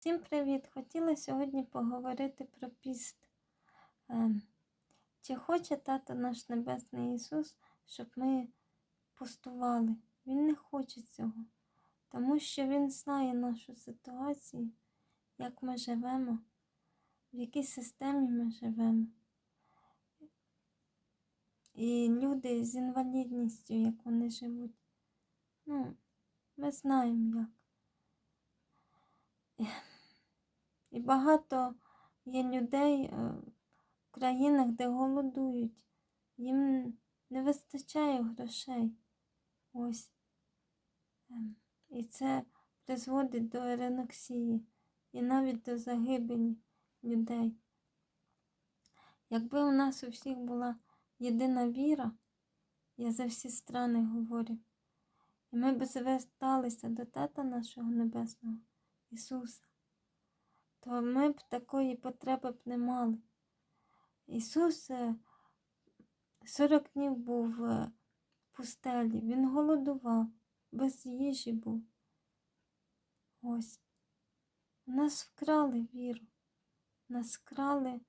Всім привіт! Хотіла сьогодні поговорити про піст. Ем, Чи хоче тато наш Небесний Ісус, щоб ми пустували? Він не хоче цього, тому що Він знає нашу ситуацію, як ми живемо, в якій системі ми живемо. І люди з інвалідністю, як вони живуть. Ну, ми знаємо як. І багато є людей е, в країнах, де голодують. Їм не вистачає грошей. Ось. Ем, І це призводить до ереноксії і навіть до загибелі людей. Якби у нас у всіх була єдина віра, я за всі страни говорю, і ми б зверталися до Тата нашого Небесного, Ісуса, то ми б такої потреби б не мали. Ісус е, 40 днів був е, в пустелі, Він голодував, без їжі був. Ось. Нас вкрали віру, нас вкрали